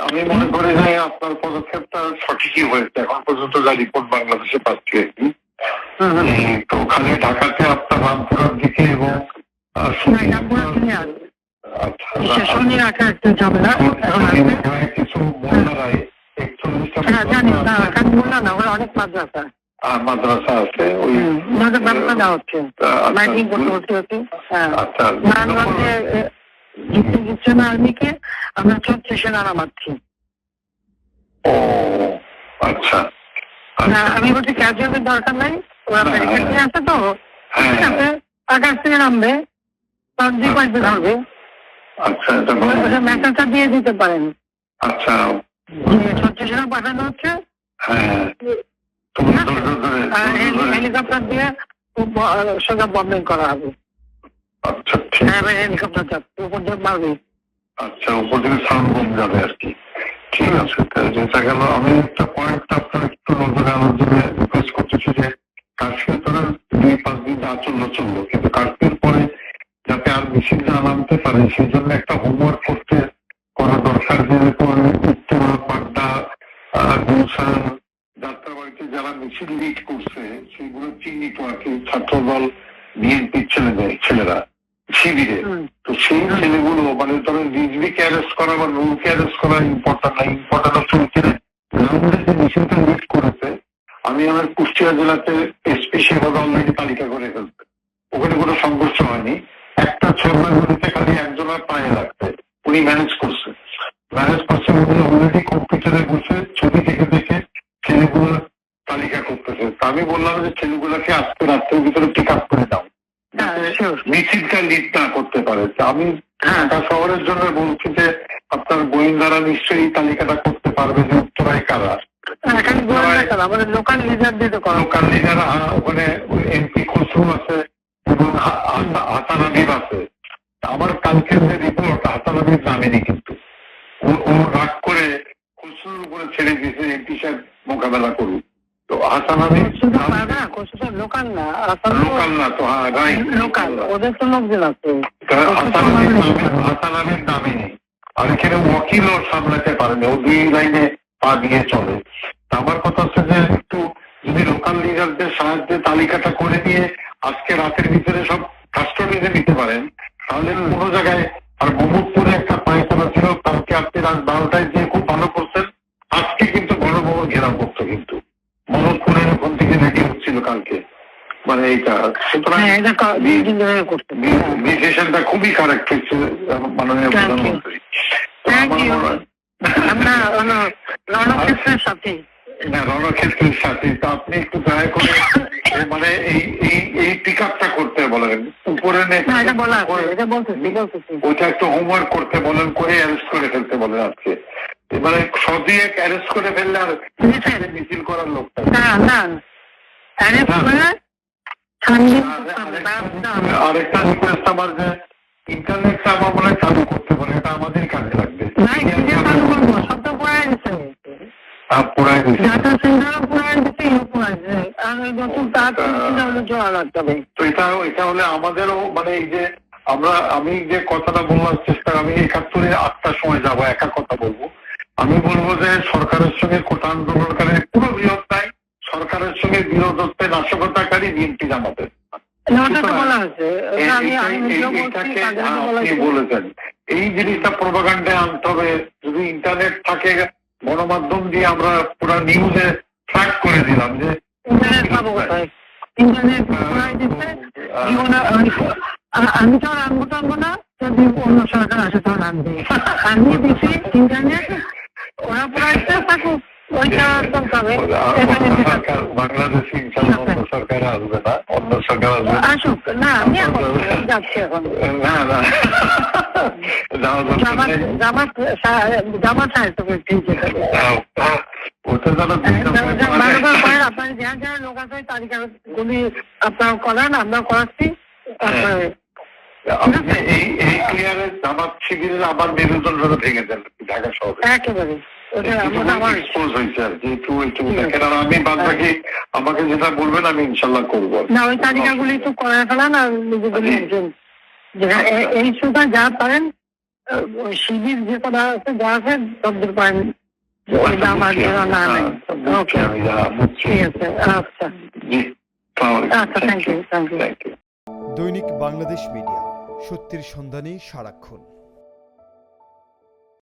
আমি মনে করি যে আপনার পদক্ষেপটা সঠিকই হয়েছে। এখন পর্যন্ত যা রিপোর্ট বাংলাদেশে পাচ্ছি তো ওখানে ঢাকাতে আপনার রামপুরার দিকে এবং আচ্ছা কিছু মোল্লারাই হ্যাঁ জানি না না অনেক মাদ্রাসা। মাদ্রাসা আছে ওই দেওয়া হচ্ছে। আচ্ছা, হ্যাঁ যুক্তি দিচ্ছে না আর্মিকে আমরা ও আচ্ছা। না। আমি বলছি ক্যাজুয়ালের দরকার নাই। ওরা হ্যাঁ, ব্যারিকেড নিয়ে আসে তো। হ্যাঁ, ঠিক আছে আকাশ থেকে নামবে। দুই পাশে ধরবে আচ্ছা। মেসেজটা দিয়ে দিতে পারেন। আচ্ছা। পাঠানো হচ্ছে। হ্যাঁ হেলিকপ্টার দিয়ে সোজা বম্বিং করা হবে। আচ্ছা ঠিক হ্যাঁ আচ্ছা উপর থেকে সাউন্ড কম যাবে আর কি। ঠিক আছে তাহলে যেটা গেল আমি একটা পয়েন্ট আপনার একটু নজরে আনার জন্য রিকোয়েস্ট করতেছি যে কাশ্মীর তো দুই পাঁচ দিন আচরণ চলল কিন্তু কাশ্মীর পরে যাতে আর মিছিল না নামতে পারে সেই জন্য একটা হোমওয়ার্ক করতে করা দরকার যেরকম উত্তর পাড্ডা গুলশান যাত্রাবাড়িতে যারা মিছিল লিড করছে সেগুলো চিহ্নিত আর কি ছাত্রদল বিএনপির ছেলেদের ছেলেরা। শিবিরে। তো সেই ছেলেগুলো মানে ধরেন রিজভিকে অ্যারেস্ট করা বা নুরকে অ্যারেস্ট করা ইম্পর্টেন্ট না ইম্পর্টেন্ট হচ্ছে ওই ছেলে যে লিড করেছে আমি আমার কুষ্টিয়া জেলাতে এসপি সেভাবে অলরেডি তালিকা করে ফেলছে। ওখানে কোনো সংঘর্ষ হয়নি। একটা ছোড়ার গলিতে খালি একজনের পায়ে লাগছে। উনি ম্যানেজ করছে। ম্যানেজ করছে উনি অলরেডি কম্পিউটারে বসে ছবি দেখে দেখে ছেলেগুলোর তালিকা করতেছে। তা আমি বললাম যে ছেলেগুলোকে আজকে রাত্রের ভিতরে পিক আপ করে দাও। হ্যাঁ, মিছিলটা লিড না করতে পারে। আমি ঢাকা শহরের জন্য বলছি যে আপনার গোয়েন্দারা নিশ্চয়ই তালিকাটা করতে পারবে যে উত্তরায় কারা? এখানে গোয়েন্দা কারা, আমাদের লোকাল লিডার দিয়ে করা লোকাল লিডার ওখানে এমপি খসরু আছে এবং আছে। আমার কালকের যে রিপোর্ট নামেনি কিন্তু। ও- রাগ করে খসরুর উপরে ছেড়ে দিয়েছে এমপি সাহেব মোকাবেলা করুক। তো হাসান লোকাল না লোকাল না তো হ্যাঁ লোকাল ওদের তো লোকজন আছে। হাসান আলীর নামে- হাসান আলীর নামে নেই। আর এখানে ওয়াকিলও সামলাতে পারে না ও দুই লাইনে পা দিয়ে চলে। আমার কথা হচ্ছে যে একটু যদি লোকাল লিডারদের সাহায্যে তালিকাটা করে নিয়ে আজকে রাতের ভিতরে সব কাস্টডিতে নিতে পারেন তাহলে কোনো জায়গায় আর মোহাম্মদপুরে একটা পায়খানা ছিল কালকে আপনি রাত বারোটায় দিয়ে খুব ভালো করছেন আজকে কিন্তু গণভবন ঘেরাও করতো কিন্তু। মোহাম্মদপুরের থেকে রেডি হচ্ছিল কালকে। মানে এইটা সুতরাং হ্যাঁ ডিসিশনটা খুবই কারেক্ট হচ্ছে মাননীয় প্রধানমন্ত্রী। রণক্ষেত্রের সাথে। না রণক্ষেত্রের সাথে। তো আপনি একটু দয়া করে মানে এই এই এই পিক আপটা করতে বলেন। উপরে ওইটা একটু হোমওয়ার্ক করতে বলেন করে অ্যারেস্ট করে ফেলতে বলেন আজকে। মানে সদিয়ে অ্যারেস্ট করে ফেললে আর মিছিল করার লোকটা। না না। অ্যারেস্ট করে হবে। আরেকটা রিকোয়েস্ট আমার যে ইন্টারনেটটা আমার মনে চালু করতে পারে এটা আমাদের কাজে লাগবে। আমাদেরও মানে এই যে আমরা আমি যে কথাটা বলবার চেষ্টা আমি একাত্তরে আটটার সময় যাব একা কথা বলব। আমি বলব যে সরকারের সঙ্গে কোটা আন্দোলনকারী পুরো বিরোধ নাই। সরকারের সঙ্গে বিরোধত্বে নাশকতাকারী বিএনপি জামাতের। এই-। বলেছেন। জিনিসটা প্রোপাগান্ডে আনতে হবে। যদি ইন্টারনেট থাকে গণমাধ্যম দিয়ে আমরা পুরো নিউজে ট্র্যাক করে দিলাম যে আমি- তো আর আনব টানবো না। যদি অন্য সরকার আসে তখন আনবে। আমি দিছি ইন্টারনেট আপনার করেন আমরা করাচ্ছি তারপরে এই এই ক্লিয়ারে জামাত শিবিরের আবার মেরুদণ্ড ভেঙে দেন ঢাকা শহরে। একেবারে বাকি আমাকে যেটা বলবেন আমি ইনশাল্লাহ করব না ওই তালিকাগুলি একটু করে ফেলান আর নিজেগুলি একজন যে এ- এই সুতা যা পারেন শিবির যে আছে যা আছে সবদূর পারেন। আচ্ছা আচ্ছা দৈনিক বাংলাদেশ মিডিয়া সত্যের সন্ধানে সারাক্ষণ।